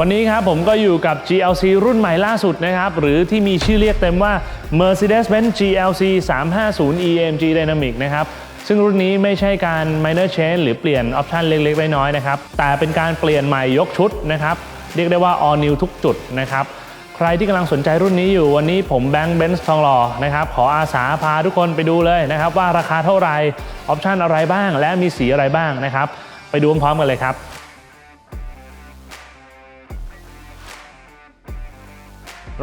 วันนี้ครับผมก็อยู่กับ GLC รุ่นใหม่ล่าสุดนะครับ หรือที่มีชื่อเรียกเต็มว่า Mercedes-Benz GLC 350 EMG Dynamic นะครับซึ่งรุ่นนี้ไม่ใช่การ minor change หรือเปลี่ยนออปชันเล็กๆ น้อยๆนะครับ แต่เป็นการเปลี่ยนใหม่ยกชุดนะครับ เรียกได้ว่า all new ทุกจุดนะครับ ใครที่กำลังสนใจรุ่นนี้อยู่วันนี้ผมแบงค์เบนซ์ทองหล่อนะครับ ขออาสาพาทุกคนไปดูเลยนะครับ ว่าราคาเท่าไหร่ออปชันอะไรบ้าง และมีสีอะไรบ้างนะครับ ไปดูพร้อมๆกันเลยครับ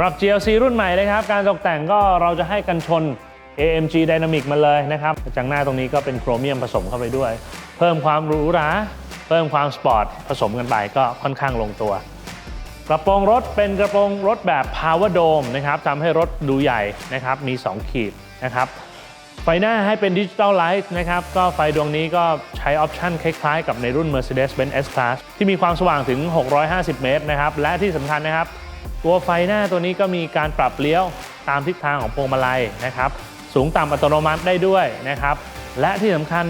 รับ GLC รุ่นใหม่นะครับ การตกแต่งก็เราจะให้กันชน AMG Dynamic มาเลยนะครับจากหน้าตรงนี้ก็เป็นโครเมียมผสมเข้าไปด้วย เพิ่มความหรูหรา เพิ่มความสปอร์ตผสมกันไปก็ค่อนข้างลงตัว กระโปรงรถเป็นกระโปรงรถแบบ Power Dome นะครับทำให้รถดูใหญ่นะครับ มี 2 ขีดนะครับ ไฟหน้าให้เป็นดิจิตอลไลท์นะครับ ก็ไฟดวงนี้ก็ใช้ออปชันคล้ายๆ กับในรุ่น Mercedes-Benz S-Class ที่มีความสว่างถึง 650 เมตรนะครับ และที่สำคัญนะครับ ตัวไฟหน้าตัวนี้ก็มีการปรับเลี้ยวตามทิศทางของพวงมาลัยนะครับ สูงต่ำอัตโนมัติได้ด้วยนะครับ และที่สำคัญ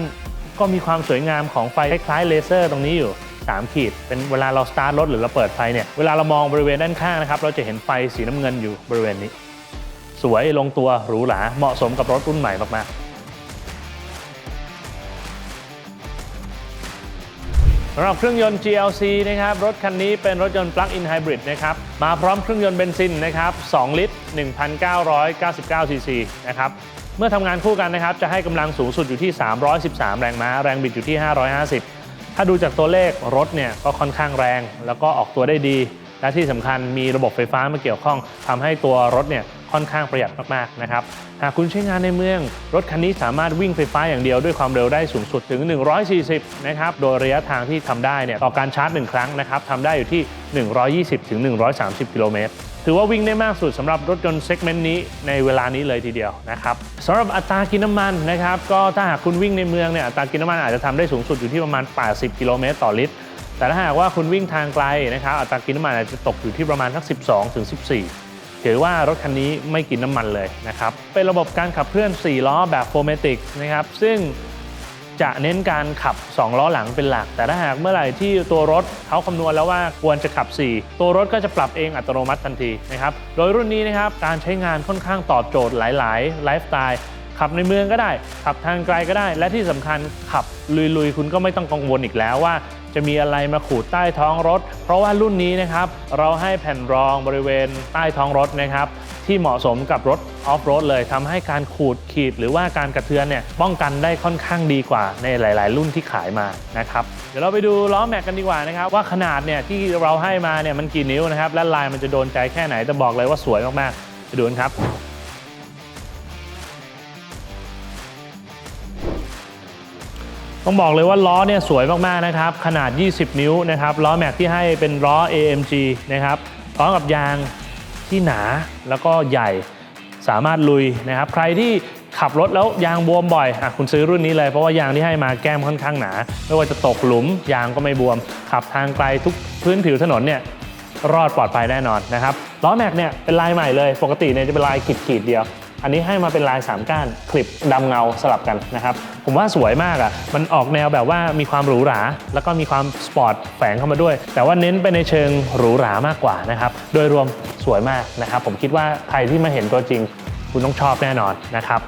ก็มีความสวยงามของไฟคล้ายๆเลเซอร์ตรงนี้อยู่ 3 ขีด เป็นเวลาเราสตาร์ทรถหรือเราเปิดไฟเนี่ยเวลาเรามองบริเวณด้านข้างนะครับ เราจะเห็นไฟสีน้ำเงินอยู่บริเวณนี้ สวยลงตัวหรูหราเหมาะสมกับรถรุ่นใหม่มากๆ สำหรับเครื่องยนต์ GLC นะครับ รถคันนี้เป็นรถยนต์ Plug-in Hybrid นะครับ มาพร้อมเครื่องยนต์เบนซินนะครับ 2 ลิตร 1,999 ซีซีนะครับ เมื่อทำงานคู่กันนะครับ จะให้กำลังสูงสุดอยู่ที่ 313 แรงม้า แรงบิดอยู่ที่ 550 ถ้าดูจากตัวเลขรถเนี่ยก็ค่อนข้างแรง แล้วก็ออกตัวได้ดี และที่สำคัญมีระบบไฟฟ้ามาเกี่ยวข้องทำให้ตัวรถเนี่ยค่อนข้างประหยัดมากๆนะครับหากคุณใช้งานในเมือง รถคันนี้สามารถวิ่งไฟฟ้าอย่างเดียวด้วยความเร็วได้สูงสุดถึง 140 นะครับ โดยระยะทางที่ทำได้เนี่ยต่อการชาร์จ 1 ครั้งนะครับทำได้อยู่ที่ 120ถึง130 กิโลเมตรถือว่าวิ่งได้มากสุดสำหรับรถยนต์เซกเมนต์นี้ในเวลานี้เลยทีเดียวนะครับสำหรับอัตรากินน้ำมันนะครับ ก็ถ้าหากคุณวิ่งในเมืองเนี่ยอัตรากินน้ำมันอาจจะทำได้สูงสุดอยู่ที่ประมาณ 80 กิโลเมตรต่อลิตร แต่ถ้าหากว่าคุณวิ่งทางไกลนะครับอัตรากินน้ำมันอาจจะตกอยู่ที่ประมาณสัก 12ถึง14 ถือว่ารถคันนี้ไม่กินน้ำมันเลยนะครับ เป็นระบบการขับเคลื่อน 4 ล้อแบบโฟเมติกนะครับ ซึ่งจะเน้นการขับ 2 ล้อหลังเป็นหลัก แต่ถ้าหากเมื่อไหร่ที่ตัวรถเขาคำนวณแล้วว่าควรจะขับ 4 ตัวรถก็จะปรับเองอัตโนมัติทันทีนะครับ โดยรุ่นนี้นะครับการใช้งานค่อนข้างตอบโจทย์หลาย ๆ ไลฟ์สไตล์ขับในเมืองก็ได้ ขับทางไกลก็ได้ และที่สำคัญขับลุยๆ คุณก็ไม่ต้องกังวลอีกแล้วว่า จะมีอะไรมาขูดใต้ท้องรถ เพราะว่ารุ่นนี้นะครับเราให้แผ่นรองบริเวณใต้ท้องรถนะครับที่เหมาะสมกับรถออฟโรดเลยทำให้การขูดขีดหรือว่าการกระเทือนเนี่ยป้องกันได้ค่อนข้างดีกว่าในหลาย ๆ รุ่นที่ขายมานะครับเดี๋ยวเราไปดูล้อแม็กกันดีกว่านะครับว่าขนาดเนี่ยที่เราให้มาเนี่ยมันกี่นิ้วนะครับและลายมันจะโดนใจแค่ไหนแต่บอกเลยว่าสวยมากๆไปดูกันครับ ต้องบอกเลยว่าล้อเนี่ยสวยมากๆนะครับ ขนาด 20 นิ้วนะครับล้อแม็กที่ให้เป็นล้อ AMG นะครับพร้อมกับยางที่หนาแล้วก็ใหญ่สามารถลุยนะครับ ใครที่ขับรถแล้วยางบวมบ่อยอะคุณซื้อรุ่นนี้เลยเพราะว่ายางที่ให้มาแก้มค่อนข้างหนา ไม่ว่าจะตกหลุมยางก็ไม่บวม ขับทางไกลทุกพื้นผิวถนนเนี่ยรอดปลอดภัยแน่นอนนะครับล้อแม็กเนี่ยเป็นลายใหม่เลย ปกติเนี่ยจะเป็นลายขีดขีดๆเดียว อันนี้ให้มาเป็นลาย 3 ก้านคลิปดำเงาสลับกันนะครับผมว่าสวยมากอะ่ะมันออกแนวแบบว่ามีความหรูหรา แล้วก็มีความสปอร์ตแฝงเข้ามาด้วย แต่ว่าเน้นไปในเชิงหรูหรามากกว่านะครับโดยรวมสวยมากนะครับ ผมคิดว่าใครที่มาเห็นตัวจริง คุณต้องชอบแน่นอนนะครับ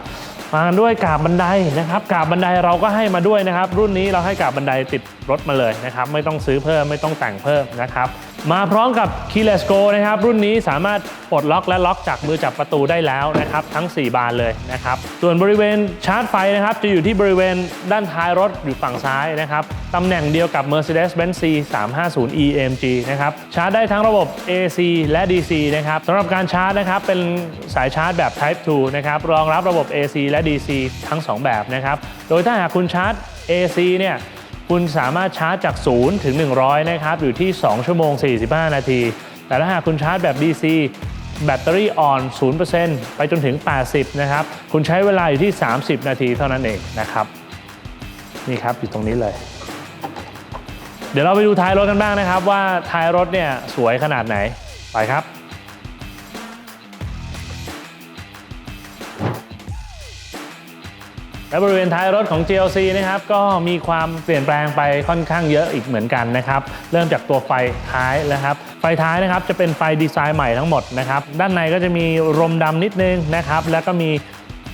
มาด้วยกาบบันไดนะครับกาบบันไดเราก็ให้มาด้วยนะครับ รุ่นนี้เราให้กาบบันไดติด รถมาเลยนะครับไม่ต้องซื้อเพิ่มไม่ต้องแต่งเพิ่มนะครับมาพร้อมกับ Keyless Go นะครับรุ่นนี้สามารถปลดล็อกและล็อกจากมือจับประตูได้แล้วนะครับทั้ง 4 บานเลยนะครับส่วนบริเวณชาร์จไฟนะครับจะอยู่ที่บริเวณด้านท้ายรถอยู่ฝั่งซ้ายนะครับตำแหน่งเดียวกับ Mercedes-Benz C 350 EMG นะครับชาร์จได้ทั้งระบบ AC และ DC นะครับสำหรับการชาร์จนะครับเป็นสายชาร์จแบบ Type 2 นะครับรองรับระบบ AC และ DC ทั้ง 2 แบบนะครับโดยถ้าหากคุณชาร์จ AC เนี่ย คุณสามารถชาร์จจาก 0 ถึง 100 นะครับ อยู่ที่ 2 ชั่วโมง 45 นาที แต่ถ้าหากคุณชาร์จแบบ DC แบตเตอรี่อ่อน 0%ไปจนถึง 80 นะครับ คุณใช้เวลาอยู่ที่ 30 นาทีเท่านั้นเองนะครับ นี่ครับ อยู่ตรงนี้เลย เดี๋ยวเราไปดูท้ายรถกันบ้างนะครับ ว่าท้ายรถเนี่ยสวยขนาดไหน ไปครับ และบริเวณท้ายรถของ GLC นะครับก็มีความเปลี่ยนแปลงไปค่อนข้างเยอะอีกเหมือนกันนะครับเริ่มจากตัวไฟท้ายนะครับ ไฟท้ายนะครับจะเป็นไฟดีไซน์ใหม่ทั้งหมดนะครับด้านในก็จะมีรมดำนิดนึงนะครับแล้วก็มี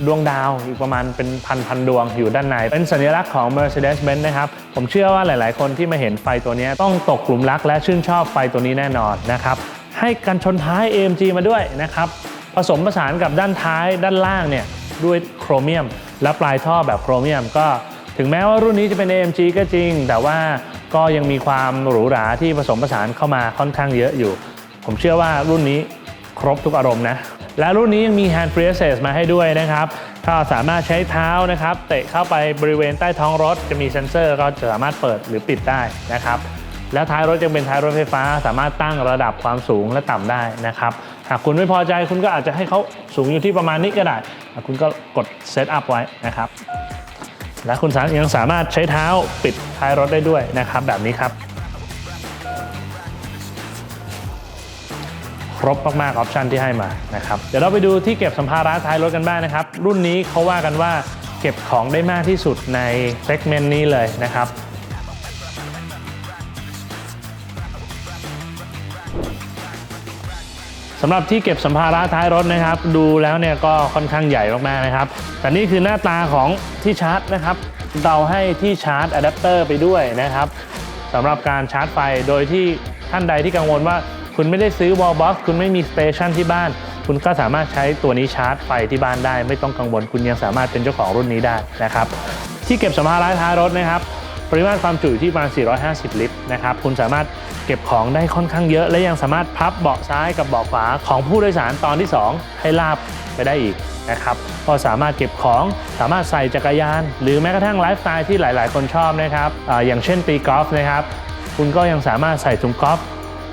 ดวงดาวอีกประมาณเป็นพันพันดวงอยู่ด้านใน เป็นสัญลักษณ์ของ Mercedes-Benz นะครับ ผมเชื่อว่าหลาย ๆ คนที่มาเห็นไฟตัวนี้ต้องตกกลุ่มรักและชื่นชอบไฟตัวนี้แน่นอนนะครับ ให้กันชนท้าย AMG มาด้วยนะครับ ผสมผสานกับด้านท้ายด้านล่างเนี่ยด้วยโครเมียม และปลายท่อแบบโครเมียมก็ถึงแม้ว่ารุ่นนี้จะเป็น AMG ก็จริง แต่ว่าก็ยังมีความหรูหราที่ผสมผสานเข้ามาค่อนข้างเยอะอยู่ ผมเชื่อว่ารุ่นนี้ครบทุกอารมณ์นะ และรุ่นนี้ยังมี hand free access มาให้ด้วยนะครับก็สามารถใช้เท้านะครับ เตะเข้าไปบริเวณใต้ท้องรถจะมีเซ็นเซอร์ก็จะสามารถเปิดหรือปิดได้นะครับ แล้วท้ายรถยังเป็นท้ายรถไฟฟ้า สามารถตั้งระดับความสูงและต่ำได้นะครับ หากคุณไม่พอใจคุณก็อาจจะให้เขาสูงอยู่ที่ประมาณนี้ก็ได้ คุณก็กดเซตอัพไว้นะครับ และคุณสามยังสามารถใช้เท้าปิดท้ายรถได้ด้วยนะครับ แบบนี้ครับ ครบมากๆออปชันที่ให้มานะครับ เดี๋ยวเราไปดูที่เก็บสัมภาระท้ายรถกันบ้างนะครับ รุ่นนี้เขาว่ากันว่าเก็บของได้มากที่สุดในเซกเมนต์นี้เลยนะครับ สำหรับที่เก็บสัมภาระท้ายรถนะครับ ดูแล้วเนี่ยก็ค่อนข้างใหญ่มากๆนะครับ แต่นี่คือหน้าตาของที่ชาร์จนะครับ เราให้ที่ชาร์จอะแดปเตอร์ไปด้วยนะครับสำหรับการชาร์จไฟโดยที่ท่านใดที่กังวลว่าคุณไม่ได้ซื้อวอลบ็อกคุณไม่มีสเตชันที่บ้าน คุณก็สามารถใช้ตัวนี้ชาร์จไฟที่บ้านได้ ไม่ต้องกังวลคุณยังสามารถเป็นเจ้าของรุ่นนี้ได้นะครับ ที่เก็บสัมภาระท้ายรถนะครับ ปริมาตรความจุอยู่ที่ประมาณ 450 ลิตรนะครับ คุณสามารถ เก็บของได้ค่อนข้างเยอะ และยังสามารถพับเบาะซ้ายกับเบาะขวาของผู้โดยสารตอนที่ 2 ให้ลาบไปได้อีกนะครับก็สามารถเก็บของสามารถใส่จักรยาน หรือแม้กระทั่งไลฟ์สไตล์ที่หลาย ๆ คนชอบนะครับออย่างเช่นตีกอล์ฟนะครับคุณก็ยังสามารถใส่ถุงกอล์ฟ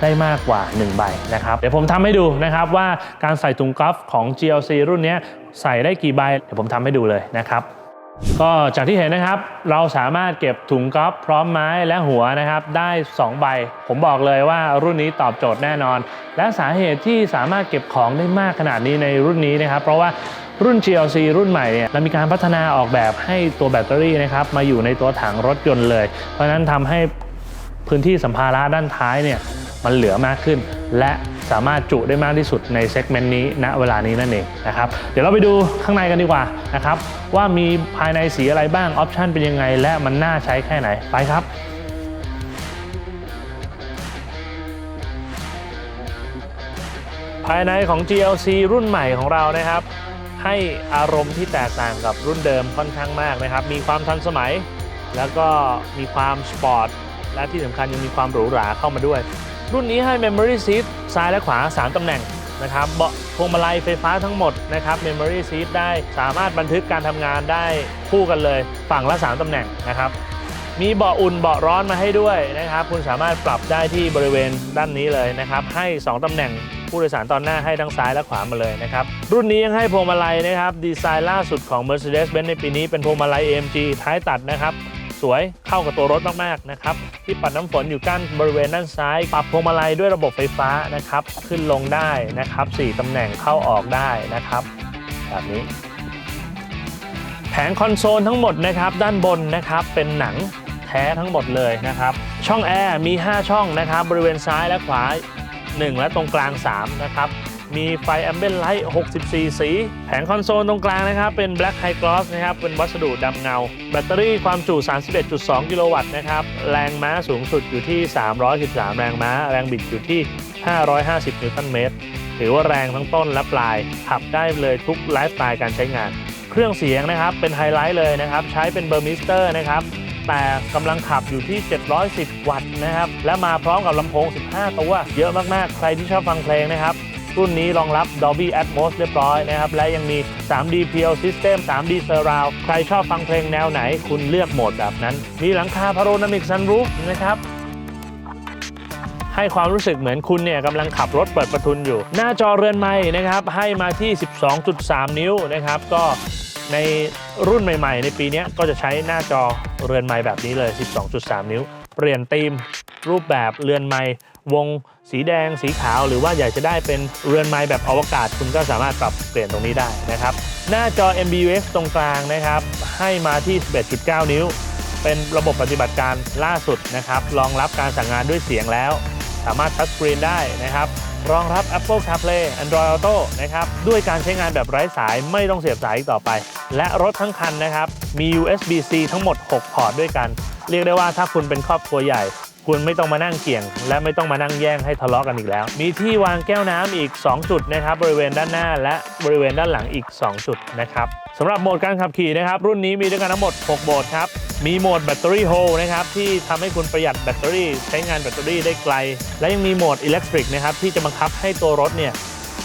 ได้มากกว่า 1 ใบนะครับ เดี๋ยวผมทำให้ดูนะครับว่าการใส่ถุงกอล์ฟของ GLC รุ่นนี้ใส่ได้กี่ใบ เดี๋ยวผมทำให้ดูเลยนะครับ ก็จากที่เห็นนะครับ เราสามารถเก็บถุงกอล์ฟพร้อมไม้และหัวนะครับ ได้ 2 ใบ ผมบอกเลยว่ารุ่นนี้ตอบโจทย์แน่นอน และสาเหตุที่สามารถเก็บของได้มากขนาดนี้ในรุ่นนี้นะครับ เพราะว่ารุ่น GLC รุ่นใหม่เนี่ยเรามีการพัฒนาออกแบบให้ตัวแบตเตอรี่นะครับ มาอยู่ในตัวถังรถยนต์เลย เพราะนั้นทำให้พื้นที่สัมภาระด้านท้ายเนี่ยมันเหลือมากขึ้นและ สามารถจุได้มากที่สุดในเซกเมนต์นี้ณเวลานี้นั่นเองนะครับเดี๋ยวเราไปดูข้างในกันดีกว่านะครับว่ามีภายในสีอะไรบ้างออปชันเป็นยังไง และมันน่าใช้แค่ไหนไปครับภายในของ GLC รุ่นใหม่ของเรานะครับ ให้อารมณ์ที่แตกต่างกับรุ่นเดิมค่อนข้างมากนะครับ มีความทันสมัย แล้วก็มีความสปอร์ตและที่สำคัญยังมีความหรูหราเข้ามาด้วย รุ่นนี้ให้ Memory Seat ซ้ายและขวา 3 ตำแหน่งนะครับเบาะพวงมาลัยไฟฟ้าทั้งหมดนะครับ Memory Seat ได้สามารถบันทึกการทำงานได้คู่กันเลย ฝั่งละ 3 ตำแหน่งนะครับมีเบาะอุ่นเบาะร้อนมาให้ด้วยนะครับ คุณสามารถปรับได้ที่บริเวณด้านนี้เลยนะครับ ให้ 2 ตำแหน่งผู้โดยสารตอนหน้าให้ทั้งซ้ายและขวามาเลยนะครับ รุ่นนี้ยังให้พวงมาลัยนะครับ ดีไซน์ล่าสุดของ Mercedes-Benz ในปีนี้เป็นพวงมาลัย AMG ท้ายตัดนะครับ สวยเข้ากับตัวรถมากๆนะครับที่ปัดน้ำฝนอยู่กั้นบริเวณด้านซ้าย ปรับพวงมาลัยด้วยระบบไฟฟ้านะครับ ขึ้นลงได้นะครับ4ตำแหน่งเข้าออกได้นะครับ แบบนี้ แผงคอนโซลทั้งหมดนะครับด้านบนนะครับเป็นหนังแท้ทั้งหมดเลยนะครับ ช่องแอร์มี 5 ช่องนะครับ บริเวณซ้ายและขวา 1 และตรงกลาง 3 นะครับ มีไฟแอมเบนไลท์ 64 สี แผงคอนโซลตรงกลางนะครับ เป็น Black High Gloss นะครับ เป็นวัสดุดำเงา แบตเตอรี่ความจุ 31.2 กิโลวัตต์นะครับ แรงม้าสูงสุดอยู่ที่ 313 แรงม้า แรงบิดอยู่ที่ 550 นิวตันเมตร ถือว่าแรงทั้งต้นและปลาย ขับได้เลยทุกไลฟ์สไตล์การใช้งาน เครื่องเสียงนะครับ เป็นไฮไลท์เลยนะครับ ใช้เป็นเบอร์มิสเตอร์นะครับแต่กำลังขับอยู่ที่ 710 วัตต์นะครับ และมาพร้อมกับลำโพง 15 ตัว เยอะมาก ๆ ใครที่ชอบฟังเพลงนะครับ รุ่นนี้รองรับ Dolby Atmos เรียบร้อยนะครับ และยังมี 3D PL System 3D Surround ใครชอบฟังเพลงแนวไหน คุณเลือกโหมดแบบนั้น มีหลังคา Panoramic Sunroof นะครับให้ความรู้สึกเหมือนคุณเนี่ยกำลังขับรถเปิดประทุนอยู่ หน้าจอเรือนไม้นะครับ ให้มาที่ 12.3 นิ้วนะครับ ก็ในรุ่นใหม่ ๆ ในปีนี้ก็จะใช้หน้าจอเรือนไม้แบบนี้เลย 12.3 นิ้ว เปลี่ยนธีมรูปแบบเรือนไม้วง สีแดงสีขาวหรือว่าอยากจะได้เป็นเรือนไม้แบบอวกาศ คุณก็สามารถปรับเปลี่ยนตรงนี้ได้นะครับ หน้าจอ MBUX ตรงกลางนะครับ ให้มาที่ 11.9 นิ้ว เป็นระบบปฏิบัติการล่าสุดนะครับรองรับการสั่งงานด้วยเสียงแล้ว สามารถทัชสกรีนได้นะครับรองรับ Apple CarPlay Android Auto นะครับด้วยการใช้งานแบบไร้สายไม่ต้องเสียบสายอีกต่อไป และรถทั้งคันนะครับมี USB-C ทั้งหมด 6 พอร์ตด้วยกัน เรียกได้ว่าถ้าคุณเป็นครอบครัวใหญ่ คุณไม่ต้องมานั่งเกี่ยง และไม่ต้องมานั่งแย่งให้ทะเลาะกันอีกแล้ว มีที่วางแก้วน้ำอีก 2 จุดนะครับบริเวณด้านหน้า และบริเวณด้านหลังอีก 2 จุดนะครับสำหรับโหมดการขับขี่นะครับ รุ่นนี้มีด้วยกันทั้งหมด 6โหมดครับมีโหมดแบตเตอรี่โฮนะครับที่ทำให้คุณประหยัดแบตเตอรี่ ใช้งานแบตเตอรี่ได้ไกล และยังมีโหมดอิเล็กทริกนะครับที่จะบังคับให้ตัวรถเนี่ย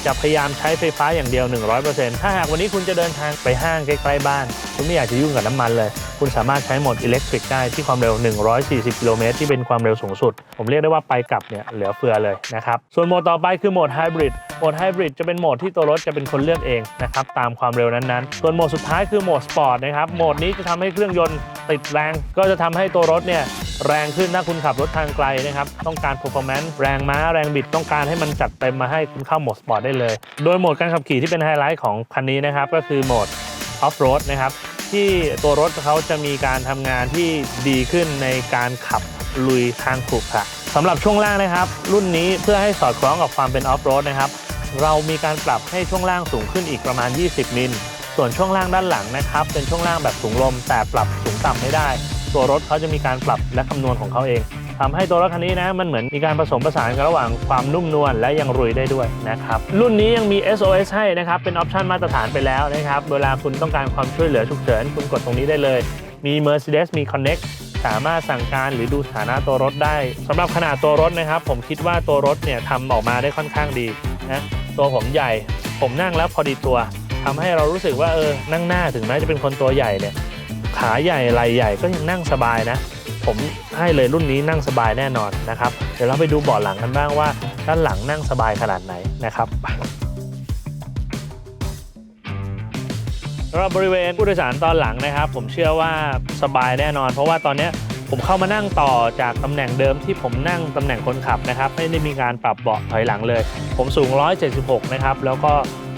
จะพยายามใช้ไฟฟ้าอย่างเดียว 100%ถ้าหากวันนี้คุณจะเดินทางไปห้างใกล้ๆบ้าน คุณไม่อยากจะยุ่งกับน้ำมันเลย คุณสามารถใช้โหมดอิเล็กทริกได้ที่ความเร็ว 140 กิโลเมตรที่เป็นความเร็วสูงสุด ผมเรียกได้ว่าไปกลับเนี่ยเหลือเฟือเลยนะครับ ส่วนโหมดต่อไปคือโหมดไฮบริด โหมดไฮบริดจะเป็นโหมดที่ตัวรถจะเป็นคนเลือกเองนะครับตามความเร็วนั้นๆ ส่วนโหมดสุดท้ายคือโหมดสปอร์ตนะครับ โหมดนี้จะทำให้เครื่องยนต์ติดแรง ก็จะทำให้ตัวรถเนี่ย แรงขึ้นถ้าคุณขับรถทางไกลนะครับ ต้องการ performance แรงม้าแรงบิดต้องการให้มันจัดเต็มมาให้คุณเข้าโหมดสปอร์ตได้เลย โดยโหมดการขับขี่ที่เป็นไฮไลท์ของคันนี้นะครับ ก็คือโหมดออฟโรดนะครับ ที่ตัวรถเขาจะมีการทำงานที่ดีขึ้นในการขับลุยทางขรุขระสำหรับช่วงล่างนะครับ รุ่นนี้เพื่อให้สอดคล้องกับความเป็นออฟโรดนะครับเรามีการปรับให้ช่วงล่างสูงขึ้นอีกประมาณ 20 มิล ส่วนช่วงล่างด้านหลังนะครับ เป็นช่วงล่างแบบสูงลมแต่ปรับสูงต่ำไม่ได้ ตัวรถเขาจะมีการปรับและคำนวณของเขาเองทำให้ตัวรถคันนี้นะมันเหมือนมีการผสมผสานกันระหว่างความนุ่มนวลและยังรุยได้ด้วยนะครับรุ่นนี้ยังมี SOS ให้นะครับเป็นออปชันมาตรฐานไปแล้วนะครับเวลาคุณต้องการความช่วยเหลือฉุกเฉินคุณกดตรงนี้ได้เลย มี Mercedes มี Connect สามารถสั่งการหรือดูสถานะตัวรถได้สำหรับขนาดตัวรถนะครับ ผมคิดว่าตัวรถเนี่ยทำออกมาได้ค่อนข้างดีนะตัวผมใหญ่ ผมนั่งแล้วพอดีตัวทำให้เรารู้สึกว่าเออนั่งหน้าถึงแม้จะเป็นคนตัวใหญ่เนี่ย ขาใหญ่ไหล่ใหญ่ก็ยังนั่งสบายนะ ผมให้เลยรุ่นนี้นั่งสบายแน่นอนนะครับ เดี๋ยวเราไปดูเบาะหลังกันบ้างว่า ด้านหลังนั่งสบายขนาดไหนนะครับสำหรับบริเวณผู้โดยสารตอนหลังนะครับ ผมเชื่อว่าสบายแน่นอน เพราะว่าตอนนี้ผมเข้ามานั่งต่อจากตำแหน่งเดิมที่ผมนั่งตำแหน่งคนขับนะครับ ไม่ได้มีการปรับเบาะถอยหลังเลย ผมสูง 176 นะครับ แล้วก็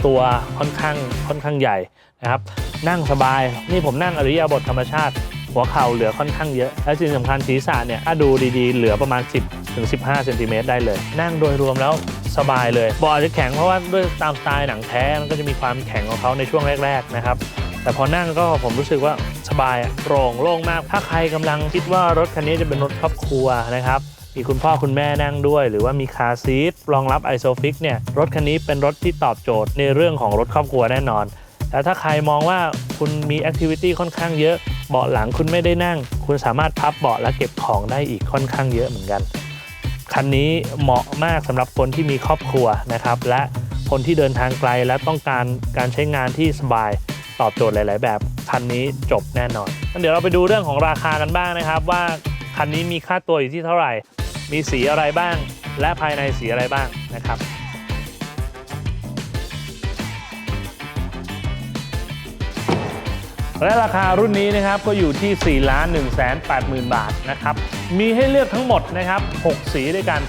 ตัวค่อนข้างค่อนข้างใหญ่ นะครับนั่งสบายนี่ผมนั่งอริยาบทธรรมชาติ หัวเข่าเหลือค่อนข้างเยอะ และสิ่งสำคัญศีรษะเนี่ยถ้าดูดีๆ เหลือประมาณ 10ถึง15เซนติเมตรได้เลย นั่งโดยรวมแล้วสบายเลยเบาอาจจะแข็งเพราะว่าด้วยตามสไตล์หนังแท้มันก็จะมีความแข็งของเขาในช่วงแรก ๆนะครับแต่พอนั่งก็ผมรู้สึกว่าสบายโปร่งโล่งมาก ถ้าใครกำลังคิดว่ารถคันนี้จะเป็นรถครอบครัวนะครับมีคุณพ่อคุณแม่นั่งด้วย หรือว่ามีคาร์ซีทรองรับไอโซฟิกเนี่ยรถคันนี้เป็นรถที่ตอบโจทย์ในเรื่องของรถครอบครัวแน่นอน แต่ถ้าใครมองว่าคุณมีแอคทิวิตี้ค่อนข้างเยอะ เบาะหลังคุณไม่ได้นั่ง คุณสามารถพับเบาะและเก็บของได้อีกค่อนข้างเยอะเหมือนกัน คันนี้เหมาะมากสำหรับคนที่มีครอบครัวนะครับ และคนที่เดินทางไกลและต้องการการใช้งานที่สบายตอบโจทย์หลาย ๆ แบบ คันนี้จบแน่นอนงั้นเดี๋ยวเราไปดูเรื่องของราคากันบ้างนะครับ ว่าคันนี้มีค่าตัวอยู่ที่เท่าไหร่ มีสีอะไรบ้าง และภายในสีอะไรบ้างนะครับ และราคารุ่นนี้นะครับก็อยู่ที่ 4 ล้าน1 8 0 0 0 0 บาทนะครับ มีให้เลือกทั้งหมดนะครับ 6 สีด้วยกัน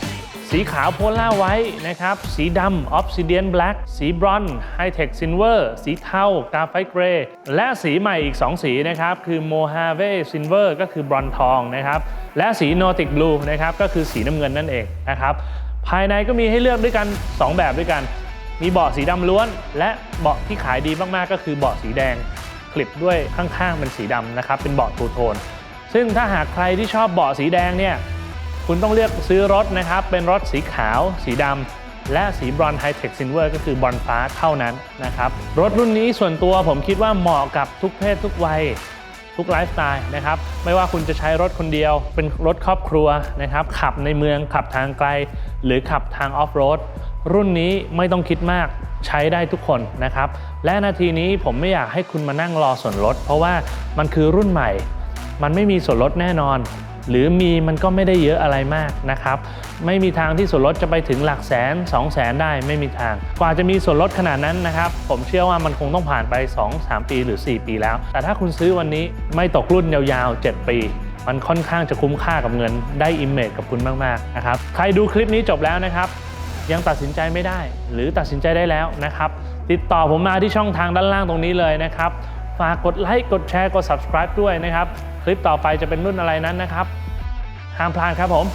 สีขาวโพล่าไว้นะครับ สีดำออฟซิเดียนแบล็กสีบรอนซ์ไฮเทคซินเวอร์สีเทากาไฟเกรย์และสีใหม่อีก 2 สีนะครับ คือโมฮาเวซินเวอร์ก็คือบรอนทองนะครับ และสีโนติกบลูนะครับ ก็คือสีน้ำเงินนั่นเองนะครับ ภายในก็มีให้เลือกด้วยกัน 2 แบบด้วยกัน มีเบาะสีดำล้วน และเบาะที่ขายดีมากๆก็คือเบาะสีแดง ลิปด้วยข้างๆเป็นสีดำนะครับเป็นเบาะทูโทน ซึ่งถ้าหากใครที่ชอบเบาะสีแดงเนี่ยคุณต้องเลือกซื้อรถนะครับ เป็นรถสีขาว สีดำและสีบรอนไฮเทคซินเวอร์ก็คือบรอนฟ้าเท่านั้นนะครับ รถรุ่นนี้ส่วนตัวผมคิดว่าเหมาะกับทุกเพศทุกวัยทุกไลฟ์สไตล์นะครับ ไม่ว่าคุณจะใช้รถคนเดียว เป็นรถครอบครัวนะครับ ขับในเมืองขับทางไกล หรือขับทางออฟโรดรุ่นนี้ไม่ต้องคิดมาก ใช้ได้ทุกคนนะครับ และนาทีนี้ผมไม่อยากให้คุณมานั่งรอส่วนลด เพราะว่ามันคือรุ่นใหม่ มันไม่มีส่วนลดแน่นอน หรือมีมันก็ไม่ได้เยอะอะไรมากนะครับ ไม่มีทางที่ส่วนลดจะไปถึงหลักแสน2 0 0แสนได้ไม่มีทาง กว่าจะมีส่วนลดขนาดนั้นนะครับ ผมเชื่อว่ามันคงต้องผ่านไป 2-3 ปีหรือ 4 ปีแล้ว แต่ถ้าคุณซื้อวันนี้ไม่ตกรุ่นยาวๆ 7 ปีมันค่อนข้างจะคุ้มค่ากับเงินได้อิมเมจกับคุณมาก ๆ นะครับ ใครดูคลิปนี้จบแล้วนะครับ ยังตัดสินใจไม่ได้ หรือตัดสินใจได้แล้วนะครับ ติดต่อผมมาที่ช่องทางด้านล่างตรงนี้เลยนะครับ ฝากกดไลค์กดแชร์กด subscribe ด้วยนะครับ คลิปต่อไปจะเป็นรุ่นอะไรนั้นนะครับห้ามพลาดครับผม